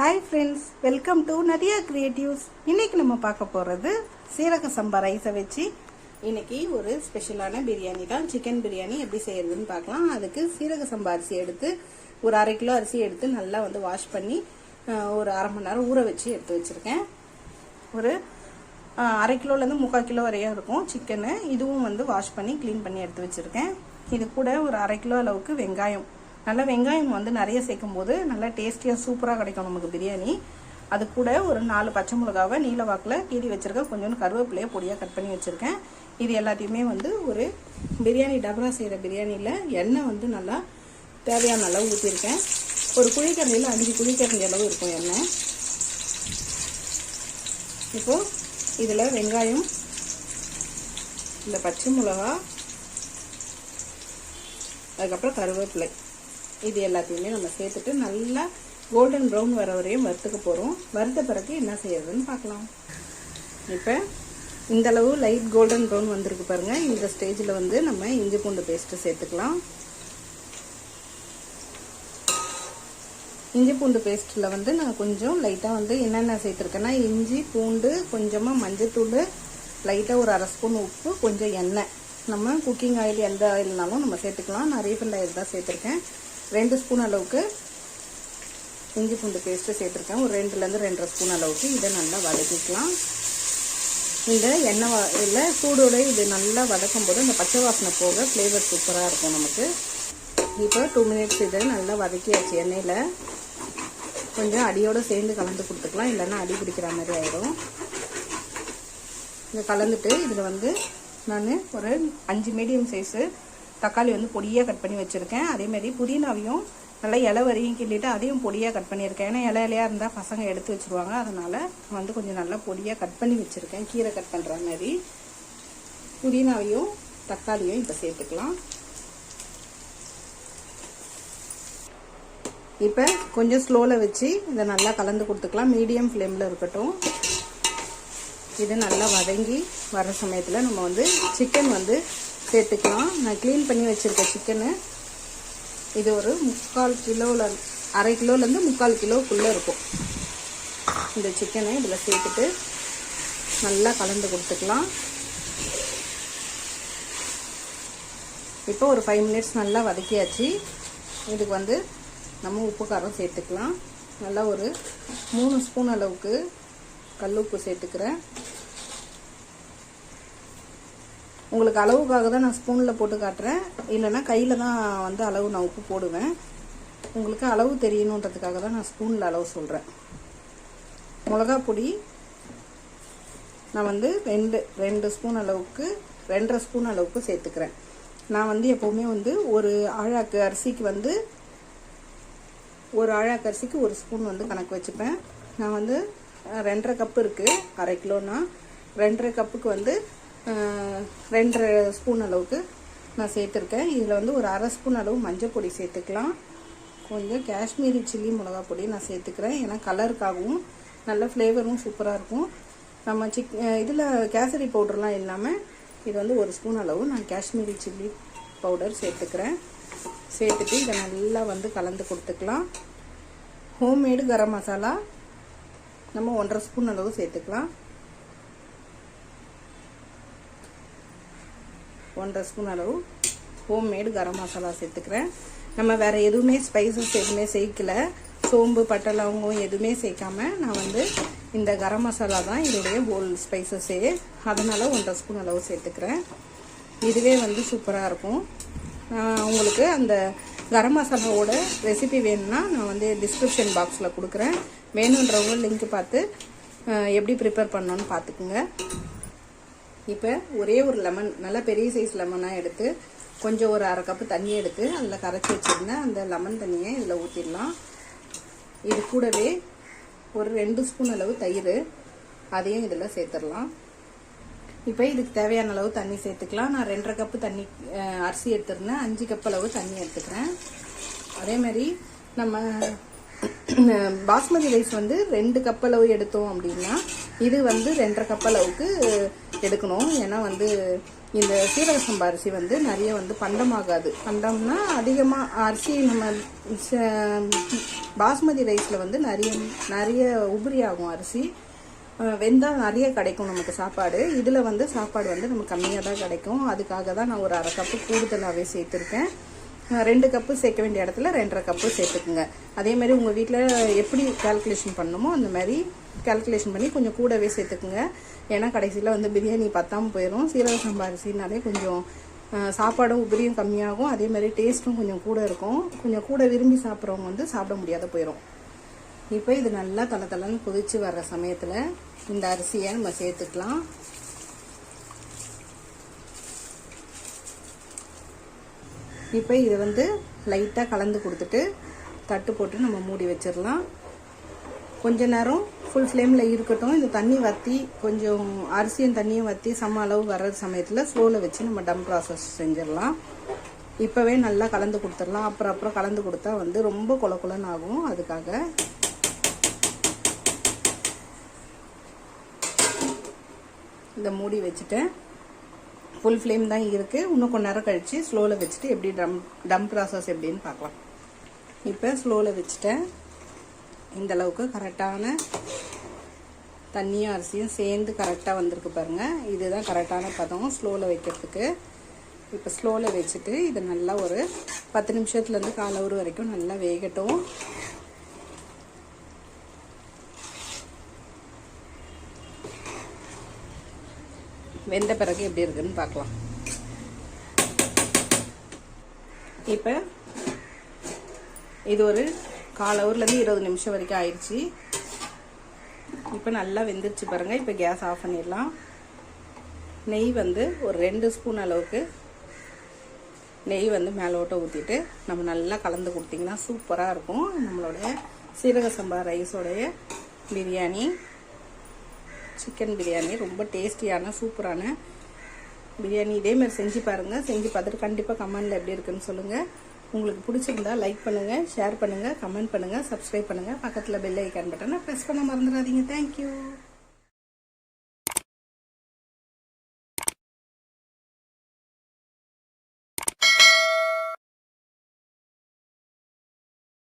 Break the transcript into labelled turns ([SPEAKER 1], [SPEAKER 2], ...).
[SPEAKER 1] Hi friends welcome to Nadiya creatives இன்னைக்கு நம்ம பார்க்க போகிறது சீரக சம்பா ரைஸை வச்சு. இன்னைக்கு ஒரு ஸ்பெஷலான பிரியாணி தான். சிக்கன் பிரியாணி எப்படி செய்யறதுன்னு பார்க்கலாம். அதுக்கு சீரக சம்பா அரிசி எடுத்து ஒரு அரை கிலோ அரிசி எடுத்து நல்லா வந்து வாஷ் பண்ணி ஒரு அரை மணி நேரம் ஊற வச்சு எடுத்து வச்சுருக்கேன். ஒரு அரை கிலோலேருந்து முக்கால் கிலோ வரையும் இருக்கும் சிக்கனு இதுவும் வந்து வாஷ் பண்ணி க்ளீன் பண்ணி எடுத்து வச்சுருக்கேன். இது கூட ஒரு அரை கிலோ அளவுக்கு வெங்காயம் நல்லா வெங்காயம் வந்து நிறைய சேர்க்கும் போது நல்லா டேஸ்டியாக சூப்பராக கிடைக்கும் நமக்கு பிரியாணி. அது கூட ஒரு நாலு பச்சை மிளகாவை நீல வாக்கில் கீறி வச்சுருக்கேன் கொஞ்சோண்டு கருவேப்பிலையை பொடியாக கட் பண்ணி வச்சுருக்கேன். இது எல்லாத்தையுமே வந்து ஒரு பிரியாணி டபரா செய்கிற பிரியாணியில் எண்ணெய் வந்து நல்லா தேவையான அளவு ஊற்றிருக்கேன் ஒரு குழிக்கரண்டியில் அஞ்சு குழிக்கரண்டி அளவு இருக்கும் எண்ணெய். இப்போது இதில் வெங்காயம் இந்த பச்சை மிளகா அதுக்கப்புறம் கருவேப்பிலை. இது எல்லாத்தையுமே நம்ம சேர்த்துட்டு நல்லா கோல்டன் ப்ரௌன் வர வரையும் வறுத்துக்க போகிறோம் வறுத்த பிறகு என்ன செய்யறதுன்னு பார்க்கலாம். இப்போ இந்த அளவு லைட் கோல்டன் ப்ரௌன் வந்திருக்கு பாருங்கள் இந்த ஸ்டேஜில் வந்து நம்ம இஞ்சி பூண்டு பேஸ்ட்டு சேர்த்துக்கலாம். இஞ்சி பூண்டு பேஸ்ட்டில் வந்து நான் கொஞ்சம் லைட்டாக வந்து என்னென்ன சேர்த்துருக்கேன்னா இஞ்சி பூண்டு கொஞ்சமாக மஞ்சத்தூள் லைட்டாக ஒரு அரை ஸ்பூன் உப்பு கொஞ்சம் எண்ணெய். நம்ம குக்கிங் ஆயில் எந்த ஆயில்னாலும் நம்ம சேர்த்துக்கலாம். நான் ரீஃபண்ட் ஆயில் தான் சேர்த்துருக்கேன். ரெண்டு ஸ்பூன் அளவுக்கு இஞ்சி பூண்டு பேஸ்ட்டு சேர்த்துருக்கேன். ஒரு ரெண்டுலேருந்து ரெண்டரை ஸ்பூன் அளவுக்கு இதை நல்லா வதக்கிக்கலாம். இந்த எண்ணெய் இல்லை சூடோட இது நல்லா வதக்கும் போது அந்த பச்சை வாசனை போக ஃப்ளேவர் சூப்பராக இருக்கும் நமக்கு. இப்போ டூ மினிட்ஸ் இதை நல்லா வதக்கியாச்சு எண்ணெயில். கொஞ்சம் அடியோடு சேர்ந்து கலந்து கொடுத்துக்கலாம். இல்லைன்னா அடி பிடிக்கிற மாதிரி ஆயிடும் இதை கலந்துட்டு இதில் வந்து நான் ஒரு அஞ்சு மீடியம் சைஸு தக்காளி வந்து பொடியாக கட் பண்ணி வச்சுருக்கேன். அதேமாதிரி புதினாவையும் நல்லா இலை வரையும் கிள்ளிட்டு அதையும் பொடியாக கட் பண்ணியிருக்கேன். ஏன்னா இலை இலையாக இருந்தால் பசங்க எடுத்து வச்சுருவாங்க. அதனால் வந்து கொஞ்சம் நல்லா பொடியாக கட் பண்ணி வச்சுருக்கேன். கீரை கட் பண்ணுற மாதிரி. புதினாவையும் தக்காளியும் இப்போ சேர்த்துக்கலாம். இப்போ கொஞ்சம் ஸ்லோவில் வச்சு இதை நல்லா கலந்து கொடுத்துக்கலாம். மீடியம் ஃப்ளேமில் இருக்கட்டும். இது நல்லா வதங்கி வர சமயத்தில் நம்ம வந்து சிக்கன் வந்து சேர்த்துக்கலாம். நான் க்ளீன் பண்ணி வச்சுருக்க சிக்கனு இது ஒரு முக்கால் கிலோவில் அரை கிலோலேருந்து முக்கால் கிலோக்குள்ளே இருக்கும். இந்த சிக்கனை இதில் சேர்த்துட்டு நல்லா கலந்து கொடுத்துக்கலாம். இப்போ ஒரு ஃபைவ் மினிட்ஸ் நல்லா வதக்கியாச்சு. இதுக்கு வந்து நம்ம உப்பு காரம் சேர்த்துக்கலாம். நல்லா ஒரு மூணு ஸ்பூன் அளவுக்கு கல் உப்பு சேர்த்துக்கிறேன். உங்களுக்கு அளவுக்காக தான் நான் ஸ்பூனில் போட்டு காட்டுறேன். இல்லைன்னா கையில் தான் வந்து அளவு நான் உப்பு போடுவேன். உங்களுக்கு அளவு தெரியணுன்றதுக்காக தான் நான் ஸ்பூனில் அளவு சொல்கிறேன் மிளகா பொடி நான் வந்து ரெண்டு ரெண்டு ஸ்பூன் அளவுக்கு ரெண்டரை ஸ்பூன் அளவுக்கு சேர்த்துக்கிறேன். நான் வந்து எப்போவுமே வந்து ஒரு ஆழாக்கு அரிசிக்கு வந்து ஒரு ஆழாக்கு அரிசிக்கு ஒரு ஸ்பூன் வந்து கணக்கு வச்சுப்பேன். நான் வந்து ரெண்டரை கப்பு இருக்குது அரை கிலோனா. ரெண்டரை கப்புக்கு வந்து ரெண்டரை ஸ்பூன் அளவுக்கு நான் சேர்த்துருக்கேன். இதில் வந்து ஒரு அரை ஸ்பூன் அளவு மஞ்சள் பொடி சேர்த்துக்கலாம். கொஞ்சம் காஷ்மீரி சில்லி மிளகா பொடி நான் சேர்த்துக்கிறேன். ஏன்னா கலருக்காகவும் நல்ல ஃப்ளேவரும் சூப்பராக இருக்கும். நம்ம சிக் இதில் கேசரி பவுடர்லாம் இல்லாமல் இது வந்து ஒரு ஸ்பூன் அளவு நான் காஷ்மீரி சில்லி பவுடர் சேர்த்துக்கிறேன். சேர்த்துட்டு இதை நல்லா வந்து கலந்து கொடுத்துக்கலாம். ஹோம்மேடு கரம் மசாலா நம்ம ஒன்றரை ஸ்பூன் அளவு சேர்த்துக்கலாம். ஒன்றரை ஸ்பூன் அளவு ஹோம்மேடு கரம் மசாலா சேர்த்துக்கிறேன். நம்ம வேறு எதுவுமே ஸ்பைசஸ் எதுவுமே சேர்க்கல. சோம்பு பட்டை லவங்கம் எதுவுமே சேர்க்காம நான் வந்து இந்த கரம் மசாலா தான் இதோடைய போல் ஸ்பைசஸே அதனால் ஒன்றரை ஸ்பூன் அளவு சேர்த்துக்கிறேன். இதுவே வந்து சூப்பராக இருக்கும். நான் உங்களுக்கு அந்த கரம் மசாலாவோட ரெசிபி வேணும்னா நான் வந்து டிஸ்கிரிப்ஷன் பாக்ஸில் கொடுக்குறேன். வேணுன்றவங்க லிங்க் பார்த்து எப்படி ப்ரிப்பேர் பண்ணணும்னு பார்த்துக்குங்க. இப்போ ஒரே ஒரு லெமன் நல்லா பெரிய சைஸ் லெமனாக எடுத்து கொஞ்சம் ஒரு அரை கப்பு தண்ணி எடுத்து அதில் கரைச்சி வச்சுருந்தேன் அந்த லெமன் தண்ணியை இதில் ஊற்றிடலாம் இது கூடவே ஒரு ரெண்டு ஸ்பூன் அளவு தயிர் அதையும் இதில் சேர்த்துடலாம். இப்போ இதுக்கு தேவையான அளவு தண்ணி சேர்த்துக்கலாம். நான் ரெண்டரை கப்பு தண்ணி அரிசி எடுத்துருந்தேன். அஞ்சு கப் அளவு தண்ணி எடுத்துக்கிறேன். அதே மாதிரி நம்ம பாஸ்மதி ரைஸ் வந்து ரெண்டு கப் அளவு எடுத்தோம் அப்படின்னா இது வந்து ரெண்டரை கப் அளவுக்கு எடுக்கணும். ஏன்னா வந்து இந்த சீரக சம்பா அரிசி வந்து நிறைய வந்து பண்டமாகாது. பண்டம்னா அதிகமாக அரிசி நம்ம ச- பாஸ்மதி ரைஸில் வந்து நிறைய நிறைய உபரி ஆகும் அரிசி வெந்தால் நிறைய கிடைக்கும் நமக்கு சாப்பாடு. இதில் வந்து சாப்பாடு வந்து நமக்கு கம்மியாக தான் கிடைக்கும். அதுக்காக தான் நான் ஒரு அரை கப்பு கூடுதலாகவே சேர்த்துருக்கேன். ரெண்டு கப்பு சேர்க்க வேண்டிய இடத்துல ரெண்டரை கப்பு சேர்த்துக்குங்க. அதே மாதிரி உங்கள் வீட்டில் எப்படி கால்குலேஷன் பண்ணணுமோ அந்த மாதிரி கால்குலேஷன் பண்ணி கொஞ்சம் கூடவே சேர்த்துக்குங்க. ஏன்னா கடைசியில் வந்து பிரியாணி பத்தாமல் போயிடும் சீரக சம்பா அரிசினாலே கொஞ்சம் சாப்பாடும் உபரியும் கம்மியாகும். அதே மாதிரி டேஸ்ட்டும் கொஞ்சம் கூட இருக்கும். கொஞ்சம் கூட விரும்பி சாப்பிட்றவங்க வந்து சாப்பிட முடியாத போயிடும் இப்போ இது நல்லா தலை தலைன்னு கொதிச்சு வர்ற சமயத்தில் இந்த அரிசியை நம்ம சேர்த்துக்கலாம். இப்போ இதை வந்து லைட்டாக கலந்து கொடுத்துட்டு தட்டு போட்டு நம்ம மூடி வச்சிடலாம். கொஞ்ச நேரம் ஃபுல் ஃப்ளேமில் இருக்கட்டும். இந்த தண்ணி வற்றி கொஞ்சம் அரிசியும் தண்ணியும் வற்றி சம அளவு வர்ற சமயத்தில் ஸ்லோவில் வச்சு நம்ம டம் ப்ராசஸ் செஞ்சிடலாம். இப்போவே நல்லா கலந்து கொடுத்துடலாம். அப்புறம் அப்புறம் கலந்து கொடுத்தா வந்து ரொம்ப குல குலன்னு ஆகும். அதுக்காக இந்த மூடி வச்சுட்டேன். ஃபுல் ஃப்ளேம் தான் இருக்குது இன்னும் கொஞ்ச நேரம் கழித்து ஸ்லோவில் வச்சுட்டு எப்படி டம் டம் ப்ராசஸ் எப்படின்னு பார்க்கலாம். இப்போ ஸ்லோவில் வச்சுட்டேன். இந்தளவுக்கு கரெக்டான தண்ணியும் அரிசியும் சேர்ந்து கரெக்டாக வந்திருக்கு பாருங்கள் இதுதான் கரெக்டான பதம் ஸ்லோவில் வைக்கிறதுக்கு. இப்போ ஸ்லோவில் வச்சுட்டு இதை நல்லா ஒரு பத்து நிமிஷத்துலேருந்து கால் வரைக்கும் நல்லா வேகட்டும். வெந்த பிறகு எப்படி இருக்குன்னு பார்க்கலாம். இப்போ இது ஒரு கால் ஹவர்லேருந்து இருபது நிமிஷம் வரைக்கும் ஆயிடுச்சு. இப்போ நல்லா வெந்துருச்சு பாருங்கள் இப்போ கேஸ் ஆஃப் பண்ணிடலாம். நெய் வந்து ஒரு ரெண்டு ஸ்பூன் அளவுக்கு நெய் வந்து மேலே ஓட்ட ஊற்றிட்டு நம்ம நல்லா கலந்து கொடுத்தீங்கன்னா சூப்பராக இருக்கும். நம்மளுடைய சீரக சம்பா ரைஸோடைய பிரியாணி. சிக்கன் பிரியாணி. ரொம்ப டேஸ்டியான சூப்பரான பிரியாணி. இதேமாரி செஞ்சு பாருங்கள் செஞ்சு பார்த்துட்டு கண்டிப்பாக கமெண்டில் எப்படி இருக்குன்னு சொல்லுங்கள் உங்களுக்கு பிடிச்சிருந்தா லைக் பண்ணுங்கள் ஷேர் பண்ணுங்கள் கமெண்ட் பண்ணுங்கள் சப்ஸ்கிரைப் பண்ணுங்கள் பக்கத்தில் பெல் ஐக்கான் பட்டனை ப்ரெஸ் பண்ண மறந்துடாதீங்க. தேங்க்யூ